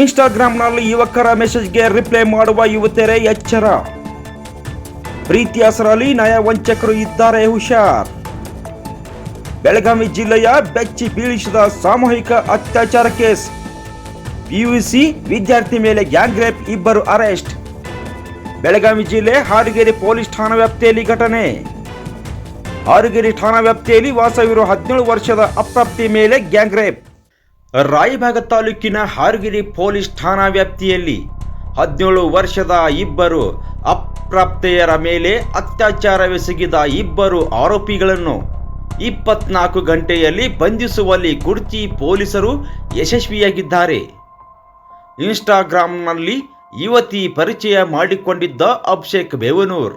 ಇನ್ಸ್ಟಾಗ್ರಾಂನಲ್ಲಿ ಯುವಕರ ಮೆಸೇಜ್ಗೆ ರಿಪ್ಲೈ ಮಾಡುವ ಯುವತಿಯರೇ, ಎಚ್ಚರ. ಪ್ರೀತಿ ಹೆಸರಲ್ಲಿ ನಯ ವಂಚಕರು ಇದ್ದಾರೆ, ಹುಷಾರ್. ಬೆಳಗಾವಿ ಜಿಲ್ಲೆಯ ಬೆಚ್ಚಿ ಬೀಳಿಸಿದ ಸಾಮೂಹಿಕ ಅತ್ಯಾಚಾರ ಕೇಸ್. ಪಿಯುಸಿ ವಿದ್ಯಾರ್ಥಿ ಮೇಲೆ ಗ್ಯಾಂಗ್ ರೇಪ್, ಇಬ್ಬರು ಅರೆಸ್ಟ್. ಬೆಳಗಾವಿ ಜಿಲ್ಲೆ ಹಾರಿಗೆರೆ ಪೊಲೀಸ್ ಠಾಣಾ ವ್ಯಾಪ್ತಿಯಲ್ಲಿ ಘಟನೆ. ಹಾರಿಗೆರೆ ಠಾಣಾ ವ್ಯಾಪ್ತಿಯಲ್ಲಿ ವಾಸವಿರುವ ಹದಿನೇಳು ವರ್ಷದ ಅಪ್ರಾಪ್ತಿ ಮೇಲೆ ಗ್ಯಾಂಗ್ ರೇಪ್. ರಾಯಭಾಗ ತಾಲೂಕಿನ ಹಾರ್ಗಿರಿ ಪೊಲೀಸ್ ಠಾಣಾ ವ್ಯಾಪ್ತಿಯಲ್ಲಿ ಹದಿನೇಳು ವರ್ಷದ ಇಬ್ಬರು ಅಪ್ರಾಪ್ತೆಯರ ಮೇಲೆ ಅತ್ಯಾಚಾರವೆಸಗಿದ ಇಬ್ಬರು ಆರೋಪಿಗಳನ್ನು ಇಪ್ಪತ್ನಾಲ್ಕು ಗಂಟೆಯಲ್ಲಿ ಬಂಧಿಸುವಲ್ಲಿ ಕುರ್ಚಿ ಪೊಲೀಸರು ಯಶಸ್ವಿಯಾಗಿದ್ದಾರೆ. ಇನ್ಸ್ಟಾಗ್ರಾಂನಲ್ಲಿ ಯುವತಿ ಪರಿಚಯ ಮಾಡಿಕೊಂಡಿದ್ದ ಅಭಿಷೇಕ್ ಬೇವನೂರ್.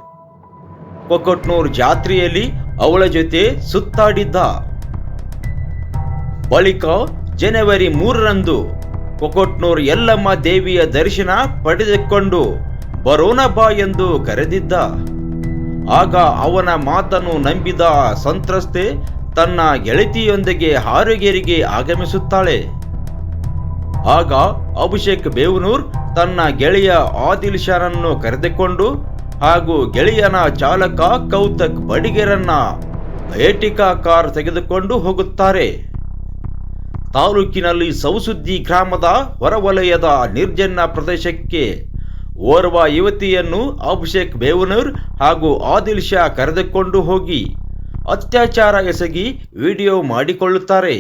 ಕೊಕೊಟ್ನೂರ್ ಜಾತ್ರೆಯಲ್ಲಿ ಅವಳ ಜೊತೆ ಸುತ್ತಾಡಿದ್ದ. ಬಳಿಕ ಜನವರಿ ಮೂರರಂದು ಕೊಕೊಟ್ನೂರ್ ಯಲ್ಲಮ್ಮ ದೇವಿಯ ದರ್ಶನ ಪಡೆದುಕೊಂಡು ಬರೋಣ ಬಾ ಎಂದು ಕರೆದಿದ್ದ. ಆಗ ಅವನ ಮಾತನ್ನು ನಂಬಿದ ಸಂತ್ರಸ್ತೆ ತನ್ನ ಗೆಳತಿಯೊಂದಿಗೆ ಹಾರುಗೇರಿಗೆ ಆಗಮಿಸುತ್ತಾಳೆ. ಆಗ ಅಭಿಷೇಕ್ ಬೇವನೂರ್ ತನ್ನ ಗೆಳೆಯ ಆದಿಲ್ ಶಾನನ್ನು ಕರೆದುಕೊಂಡು ಹಾಗೂ ಗೆಳೆಯನ ಚಾಲಕ ಕೌತಕ್ ಬಡಿಗೆರನ್ನ ಏಟಿಕಾ ಕಾರ್ ತೆಗೆದುಕೊಂಡು ಹೋಗುತ್ತಾರೆ. ತಾಲೂಕಿನಲ್ಲಿ ಸೌಸುದ್ದಿ ಗ್ರಾಮದ ಹೊರವಲಯದ ನಿರ್ಜನ ಪ್ರದೇಶಕ್ಕೆ ಓರ್ವ ಯುವತಿಯನ್ನು ಅಭಿಷೇಕ್ ಬೇವನೂರ್ ಹಾಗೂ ಆದಿಲ್ ಶಾ ಕರೆದುಕೊಂಡು ಹೋಗಿ ಅತ್ಯಾಚಾರ ಎಸಗಿ ವಿಡಿಯೋ ಮಾಡಿಕೊಳ್ಳುತ್ತಾರೆ.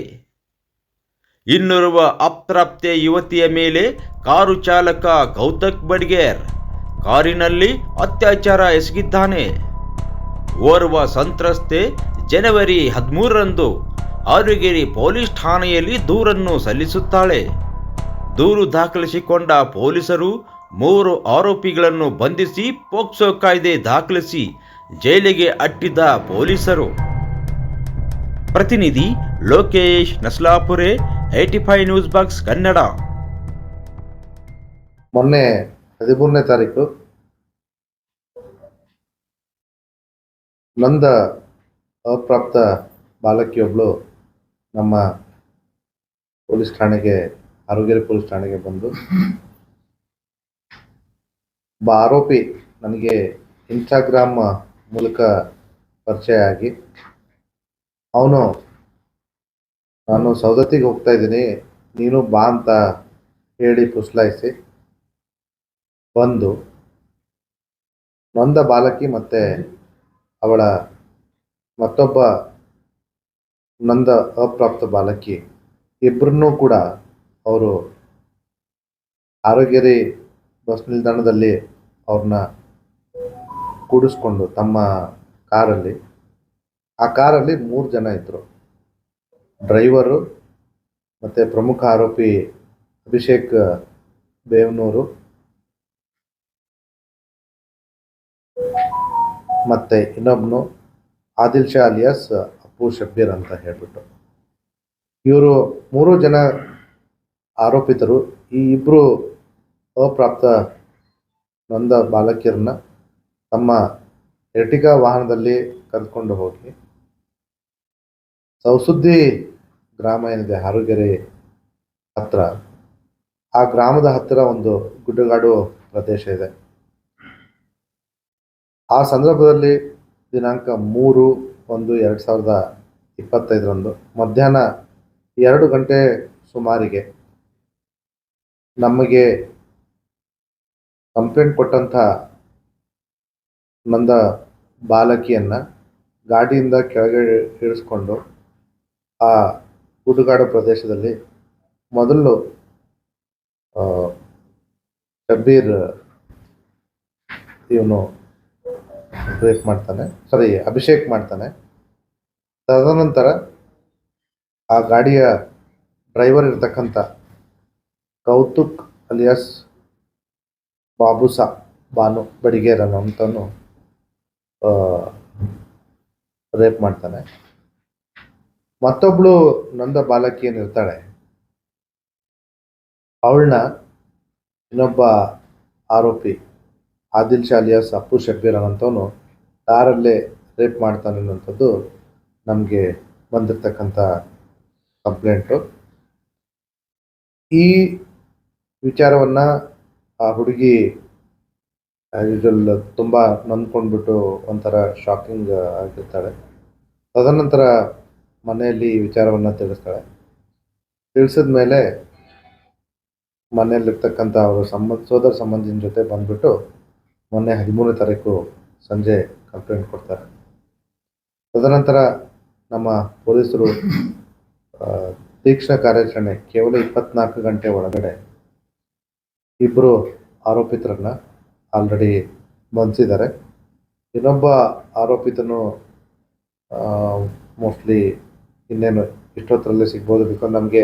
ಇನ್ನೋರ್ವ ಅಪ್ರಾಪ್ತೆ ಯುವತಿಯ ಮೇಲೆ ಕಾರು ಚಾಲಕ ಗೌತಕ್ ಬಡ್ಗೇರ್ ಕಾರಿನಲ್ಲಿ ಅತ್ಯಾಚಾರ ಎಸಗಿದ್ದಾನೆ. ಓರ್ವ ಸಂತ್ರಸ್ತೆ ಜನವರಿ ಹದಿಮೂರರಂದು ಆರುಗೇರಿ ಪೊಲೀಸ್ ಠಾಣೆಯಲ್ಲಿ ದೂರನ್ನು ಸಲ್ಲಿಸುತ್ತಾಳೆ. ದೂರು ದಾಖಲಿಸಿಕೊಂಡ ಪೊಲೀಸರು ಮೂರು ಆರೋಪಿಗಳನ್ನು ಬಂಧಿಸಿ ಪೋಕ್ಸೋ ಕಾಯ್ದೆ ದಾಖಲಿಸಿ ಜೈಲಿಗೆ ಅಟ್ಟಿದ್ದ ಪೊಲೀಸರು. ಪ್ರತಿನಿಧಿ ಲೋಕೇಶ್ ನಸ್ಲಾಪುರೆ ಏಟಿ ಫೈವ್ ನ್ಯೂಸ್ ಬಾಕ್ಸ್ ಕನ್ನಡ. ಮೊನ್ನೆ ಹದಿಮೂರನೇ ತಾರೀಕು ನಂದ ಅಪ್ರಾಪ್ತ ಬಾಲಕಿಯೊಬ್ಬಳು ನಮ್ಮ ಪೊಲೀಸ್ ಠಾಣೆಗೆ ಆರೋಗ್ಯ ಪೊಲೀಸ್ ಠಾಣೆಗೆ ಬಂದು ಒಬ್ಬ ಆರೋಪಿ ನನಗೆ ಇನ್ಸ್ಟಾಗ್ರಾಮ್ ಮೂಲಕ ಪರಿಚಯ ಆಗಿ, ಅವನು, ನಾನು ಸೌದತ್ತಿಗೆ ಹೋಗ್ತಾ ಇದ್ದೀನಿ, ನೀನು ಬಾ ಅಂತ ಹೇಳಿ ಪುಸ್ಲಾಯಿಸಿ ಬಂದು, ನೊಂದ ಬಾಲಕಿ ಮತ್ತೆ ಅವಳ ಮತ್ತೊಬ್ಬ ನೊಂದ ಅಪ್ರಾಪ್ತ ಬಾಲಕಿ ಇಬ್ಬರನ್ನೂ ಕೂಡ ಅವರು ಆರೋಗ್ಯರಿ ಬಸ್ ನಿಲ್ದಾಣದಲ್ಲಿ ಅವ್ರನ್ನ ಕೂಡಿಸ್ಕೊಂಡು ತಮ್ಮ ಕಾರಲ್ಲಿ. ಆ ಕಾರಲ್ಲಿ ಮೂರು ಜನ ಇದ್ದರು ಡ್ರೈವರು ಮತ್ತು ಪ್ರಮುಖ ಆರೋಪಿ ಅಭಿಷೇಕ್ ಬೇವನೂರು ಮತ್ತು ಇನ್ನೊಬ್ಬನು ಆದಿಲ್ ಶಾ ಅಲಿಯಾಸ್ ಅಪ್ಪು ಶಬ್ಬೀರ್ ಅಂತ ಹೇಳ್ಬಿಟ್ಟು. ಇವರು ಮೂರು ಜನ ಆರೋಪಿತರು. ಈ ಇಬ್ಬರು ಅಪ್ರಾಪ್ತ ನೊಂದ ಬಾಲಕಿಯರನ್ನ ತಮ್ಮ ಎರ್ಟಿಗಾ ವಾಹನದಲ್ಲಿ ಕರೆದುಕೊಂಡು ಹೋಗಿ. ಸೌಸುದ್ದಿ ಗ್ರಾಮ ಏನಿದೆ, ಹಾರುಗೆರೆ ಹತ್ತಿರ ಆ ಗ್ರಾಮದ ಹತ್ತಿರ ಒಂದು ಗುಡ್ಡಗಾಡು ಪ್ರದೇಶ ಇದೆ. ಆ ಸಂದರ್ಭದಲ್ಲಿ ದಿನಾಂಕ ಮೂರು ಒಂದು ಎರಡು ಸಾವಿರದ ಇಪ್ಪತ್ತೈದರಂದು ಮಧ್ಯಾಹ್ನ ಎರಡು ಗಂಟೆ ಸುಮಾರಿಗೆ ನಮಗೆ ಕಂಪ್ಲೇಂಟ್ ಕೊಟ್ಟಂಥ ನಂದ ಬಾಲಕಿಯನ್ನು ಗಾಡಿಯಿಂದ ಕೆಳಗೆ ಇಳಿಸ್ಕೊಂಡು ಆ ಗುಡುಗಾಡು ಪ್ರದೇಶದಲ್ಲಿ ಮೊದಲು ಆ, ಶಬ್ಬೀರ್ ಇವನು ರೇಪ್ ಮಾಡ್ತಾನೆ. ಸಾರಿ ಅಭಿಷೇಕ್ ಮಾಡ್ತಾನೆ. ತದನಂತರ ಆ ಗಾಡಿಯ ಡ್ರೈವರ್ ಇರ್ತಕ್ಕಂಥ ಕೌತುಕ್ ಅಲಿಯಾಸ್ ಬಾಬುಸಾ ಬಾನು ಬಡಿಗೇರ ಅಂತನು ರೇಪ್ ಮಾಡ್ತಾನೆ. ಮತ್ತೊಬ್ಳು ನಂದ ಬಾಲಕಿ ಏನಿರ್ತಾಳೆ? ಅವಳನ್ನ ಇನ್ನೊಬ್ಬ ಆರೋಪಿ ಆದಿಲ್ ಶಾ ಅಲಿಯಾಸ್, ಅಪ್ಪು ಶಬ್ಬೀರ್ ಅನ್ನೋಂಥವನು ಕಾರಲ್ಲೇ ರೇಪ್ ಮಾಡ್ತಾನೆ ಅನ್ನೋಂಥದ್ದು ನಮಗೆ ಬಂದಿರತಕ್ಕಂಥ ಕಂಪ್ಲೇಂಟು. ಈ ವಿಚಾರವನ್ನು ಆ ಹುಡುಗಿ ಯೂಶಲ್ ತುಂಬ ನೊಂದ್ಕೊಂಡ್ಬಿಟ್ಟು ಒಂಥರ ಶಾಕಿಂಗ್ ಆಗಿರ್ತಾಳೆ. ತದನಂತರ ಮನೆಯಲ್ಲಿ ಈ ವಿಚಾರವನ್ನು ತಿಳಿಸ್ತಾಳೆ. ತಿಳಿಸಿದ ಮೇಲೆ ಮನೆಯಲ್ಲಿರ್ತಕ್ಕಂಥ ಅವರು ಸಂಬಂಧ ಸೋದರ ಸಂಬಂಧಿನ ಜೊತೆ ಬಂದ್ಬಿಟ್ಟು ಮೊನ್ನೆ ಹದಿಮೂರನೇ ತಾರೀಕು ಸಂಜೆ ಕಂಪ್ಲೇಂಟ್ ಕೊಡ್ತಾರೆ. ತದನಂತರ ನಮ್ಮ ಪೊಲೀಸರು ತೀಕ್ಷ್ಣ ಕಾರ್ಯಾಚರಣೆ ಕೇವಲ ಇಪ್ಪತ್ನಾಲ್ಕು ಗಂಟೆ ಒಳಗಡೆ ಇಬ್ಬರು ಆರೋಪಿತರನ್ನು ಆಲ್ರೆಡಿ ಬಂಧಿಸಿದ್ದಾರೆ. ಇನ್ನೊಬ್ಬ ಆರೋಪಿತನು ಮೋಸ್ಟ್ಲಿ ಇನ್ನೇನು ಇಷ್ಟೊತ್ತರಲ್ಲೇ ಸಿಗ್ಬೋದು ಬಿಕಾಸ್ ನಮಗೆ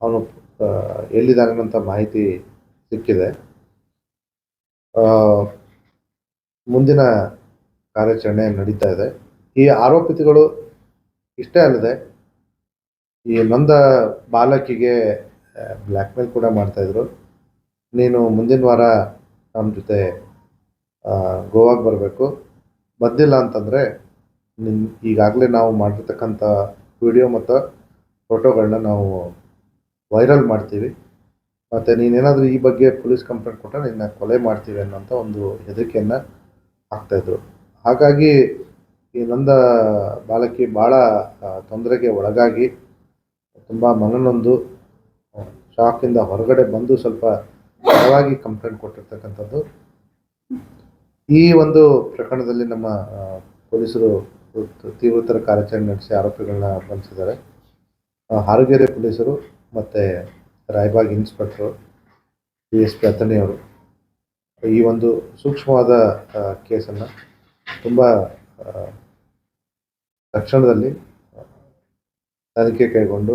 ಅವನು ಎಲ್ಲಿದ್ದಾನೆ ಅಂತ ಮಾಹಿತಿ ಸಿಕ್ಕಿದೆ. ಮುಂದಿನ ಕಾರ್ಯಾಚರಣೆ ನಡೀತಾ ಇದೆ. ಈ ಆರೋಪಿತಗಳು ಇಷ್ಟೇ ಅಲ್ಲದೆ ಈ ನೊಂದ ಬಾಲಕಿಗೆ ಬ್ಲ್ಯಾಕ್ಮೇಲ್ ಕೂಡ ಮಾಡ್ತಾಯಿದ್ರು ನೀನು ಮುಂದಿನ ವಾರ ನಮ್ಮ ಜೊತೆ ಗೋವಾಗೆ ಬರಬೇಕು. ಬಂದಿಲ್ಲ ಅಂತಂದರೆ ನಿನ್, ಈಗಾಗಲೇ ನಾವು ಮಾಡಿರ್ತಕ್ಕಂಥ ವಿಡಿಯೋ ಮತ್ತು ಫೋಟೋಗಳನ್ನ ನಾವು ವೈರಲ್ ಮಾಡ್ತೀವಿ. ಮತ್ತು ನೀನೇನಾದರೂ ಈ ಬಗ್ಗೆ ಪೊಲೀಸ್ ಕಂಪ್ಲೇಂಟ್ ಕೊಟ್ಟರೆ ನಿನ್ನ ಕೊಲೆ ಮಾಡ್ತೀವಿ ಅನ್ನೋಂಥ ಒಂದು ಹೆದರಿಕೆಯನ್ನು ಹಾಕ್ತಾಯಿದ್ರು ಹಾಗಾಗಿ ಈ ನಂದ ಬಾಲಕಿ ಭಾಳ ತೊಂದರೆಗೆ ಒಳಗಾಗಿ ತುಂಬ ಮನನೊಂದು ಶಾಕಿಂದ ಹೊರಗಡೆ ಬಂದು ಸ್ವಲ್ಪ ತಡವಾಗಿ ಕಂಪ್ಲೇಂಟ್ ಕೊಟ್ಟಿರ್ತಕ್ಕಂಥದ್ದು. ಈ ಒಂದು ಪ್ರಕರಣದಲ್ಲಿ ನಮ್ಮ ಪೊಲೀಸರು ತೀವ್ರತರ ಕಾರ್ಯಾಚರಣೆ ನಡೆಸಿ ಆರೋಪಿಗಳನ್ನ ಬಂಧಿಸಿದ್ದಾರೆ. ಹಾರಗೆರೆ ಪೊಲೀಸರು ಮತ್ತು ರಾಯಬಾಗ್ ಇನ್ಸ್ಪೆಕ್ಟ್ರು ಡಿ ಎಸ್ ಪಿ ಅಥಣಿಯವರು ಈ ಒಂದು ಸೂಕ್ಷ್ಮವಾದ ಕೇಸನ್ನು ತುಂಬ ತಕ್ಷಣದಲ್ಲಿ ತನಿಖೆ ಕೈಗೊಂಡು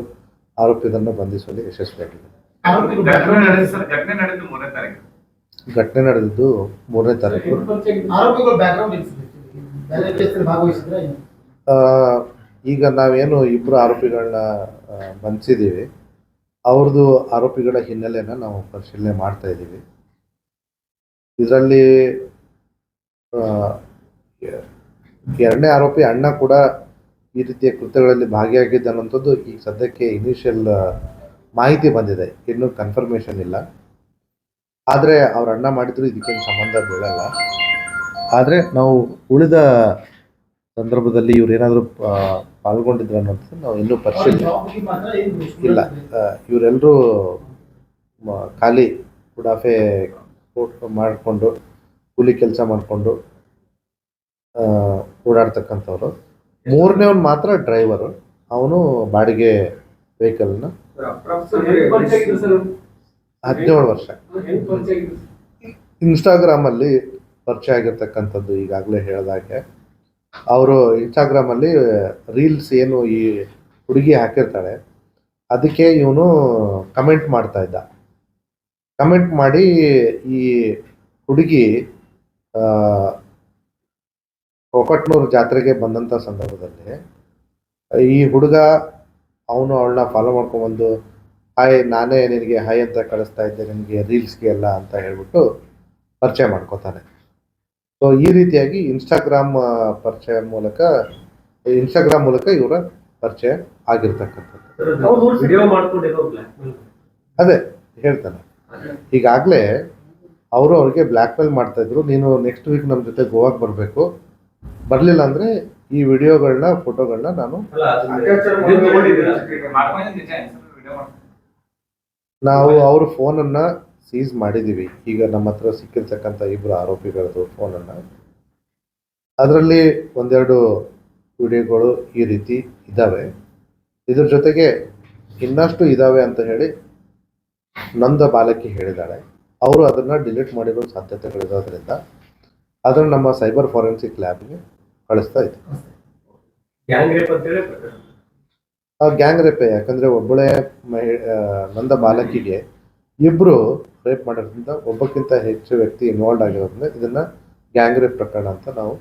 ಆರೋಪಿತರನ್ನು ಬಂಧಿಸುವಲ್ಲಿ ಯಶಸ್ವಿಯಾಗಿದೆ. ಘಟನೆ ನಡೆದಿದ್ದು ಮೂರನೇ ತಾರೀಕು? ಆರೋಪಿಗಳ ಬ್ಯಾಕ್ಗ್ರೌಂಡ್ ಬೇರೆ ಕೇಸಲ್ಲಿ ಭಾಗವಹಿಸಿದ್ರೆ ಏನು? ಆ, ಈಗ ನಾವೇನು ಇಬ್ಬರು ಆರೋಪಿಗಳನ್ನ ಬಂಧಿಸಿದ್ದೀವಿ ಅವ್ರದ್ದು ಆರೋಪಿಗಳ ಹಿನ್ನೆಲೆಯನ್ನು ನಾವು ಪರಿಶೀಲನೆ ಮಾಡ್ತಾ ಇದ್ದೀವಿ ಇದರಲ್ಲಿ ಎರಡನೇ ಆರೋಪಿ ಅಣ್ಣ ಕೂಡ ಈ ರೀತಿಯ ಕೃತ್ಯಗಳಲ್ಲಿ ಭಾಗಿಯಾಗಿದ್ದಾನಂಥದ್ದು ಈಗ ಸದ್ಯಕ್ಕೆ ಇನಿಷಿಯಲ್ ಮಾಹಿತಿ ಬಂದಿದೆ. ಇನ್ನೂ ಕನ್ಫರ್ಮೇಷನ್ ಇಲ್ಲ. ಆದರೆ ಅವ್ರ ಅಣ್ಣ ಮಾಡಿದ್ರು ಇದಕ್ಕೇನು ಸಂಬಂಧ ಬೀಳಲ್ಲ. ಆದರೆ ನಾವು ಉಳಿದ ಸಂದರ್ಭದಲ್ಲಿ ಇವ್ರು ಏನಾದರೂ ಪಾಲ್ಗೊಂಡಿದ್ರು ಅನ್ನೋದು ನಾವು ಇನ್ನೂ ಪರಿಶೀಲನೆ ಇಲ್ಲ ಇವರೆಲ್ಲರೂ ಖಾಲಿ ಉಡಾಫೆ ಮಾಡಿಕೊಂಡು, ಕೂಲಿ ಕೆಲಸ ಮಾಡಿಕೊಂಡು ಓಡಾಡ್ತಕ್ಕಂಥವ್ರು. ಮೂರನೇವನ್ ಮಾತ್ರ ಡ್ರೈವರು ಅವನು ಬಾಡಿಗೆ ವೆಹಿಕಲ್ನ ಹದಿನೇಳು ವರ್ಷ. ಇನ್ಸ್ಟಾಗ್ರಾಮಲ್ಲಿ ಪರಿಚಯ ಆಗಿರ್ತಕ್ಕಂಥದ್ದು ಈಗಾಗಲೇ ಹೇಳಿದಾಗೆ ಅವರು ಇನ್ಸ್ಟಾಗ್ರಾಮಲ್ಲಿ ರೀಲ್ಸ್ ಏನು ಈ ಹುಡುಗಿ ಹಾಕಿರ್ತಾಳೆ, ಅದಕ್ಕೆ ಇವನು ಕಮೆಂಟ್ ಮಾಡ್ತಾ ಇದ್ದ. ಕಮೆಂಟ್ ಮಾಡಿ ಈ ಹುಡುಗಿ ಕೊಕಟ್ನೂರು ಜಾತ್ರೆಗೆ ಬಂದಂಥ ಸಂದರ್ಭದಲ್ಲಿ ಈ ಹುಡುಗ ಅವನು ಅವಳನ್ನ ಫಾಲೋ ಮಾಡ್ಕೊಂಬಂದು ಹಾಯ್ ನಾನೇ ನಿನಗೆ ಹಾಯ್ ಅಂತ ಕಳಿಸ್ತಾ ಇದ್ದೆ ನಿನಗೆ ರೀಲ್ಸ್ಗೆ ಎಲ್ಲ ಅಂತ ಹೇಳ್ಬಿಟ್ಟು ಪರಿಚಯ ಮಾಡ್ಕೋತಾನೆ. ಸೊ ಈ ರೀತಿಯಾಗಿ ಇನ್ಸ್ಟಾಗ್ರಾಮ್ ಪರಿಚಯ ಮೂಲಕ ಇನ್ಸ್ಟಾಗ್ರಾಮ್ ಮೂಲಕ ಇವರ ಪರಿಚಯ ಆಗಿರ್ತಕ್ಕಂಥದ್ದು. ಅದೇ ಹೇಳ್ತಾನೆ. ಈಗಾಗಲೇ ಅವರು ಅವ್ರಿಗೆ ಬ್ಲ್ಯಾಕ್ ಮೇಲ್ ಮಾಡ್ತಾ ಇದ್ರು. ನೀನು ನೆಕ್ಸ್ಟ್ ವೀಕ್ ನಮ್ಮ ಜೊತೆ ಗೋವಾಗೆ ಬರಬೇಕು. ಬರಲಿಲ್ಲ ಅಂದರೆ ಈ ವಿಡಿಯೋಗಳನ್ನ ಫೋಟೋಗಳನ್ನ ನಾನು ನಾವು ಅವ್ರ ಫೋನನ್ನು ಸೀಸ್ ಮಾಡಿದ್ದೀವಿ ಈಗ ನಮ್ಮ ಹತ್ರ ಸಿಕ್ಕಿರ್ತಕ್ಕಂಥ ಇಬ್ಬರು ಆರೋಪಿಗಳದ್ದು ಫೋನನ್ನು ಅದರಲ್ಲಿ ಒಂದೆರಡು ವಿಡಿಯೋಗಳು ಈ ರೀತಿ ಇದ್ದಾವೆ ಇದ್ರ ಜೊತೆಗೆ ಇನ್ನಷ್ಟು ಇದ್ದಾವೆ ಅಂತ ಹೇಳಿ ನೊಂದ ಬಾಲಕಿ ಹೇಳಿದ್ದಾಳೆ ಅವರು ಅದನ್ನು ಡಿಲೀಟ್ ಮಾಡಿರೋ ಸಾಧ್ಯತೆಗಳಿರೋದ್ರಿಂದ ಅದನ್ನು ನಮ್ಮ ಸೈಬರ್ ಫಾರೆನ್ಸಿಕ್ ಲ್ಯಾಬ್ಗೆ ಕಳಿಸ್ತಾ ಇದ್ದೀವಿ ಗ್ಯಾಂಗ್ ರೇಪ್ ಯಾಕಂದರೆ ಒಬ್ಬಳೇ ಮಹಿ ನಂದ ಬಾಲಕಿಗೆ ಇಬ್ರು ರೇಪ್ ಮಾಡೋದ್ರಿಂದ ಒಬ್ಬಕ್ಕಿಂತ ಹೆಚ್ಚು ವ್ಯಕ್ತಿ ಇನ್ವಾಲ್ವ್ ಆಗಿರೋದ್ರಿಂದ ಇದನ್ನ ಗ್ಯಾಂಗ್ ರೇಪ್ ಪ್ರಕರಣ ಅಂತ ನಾವು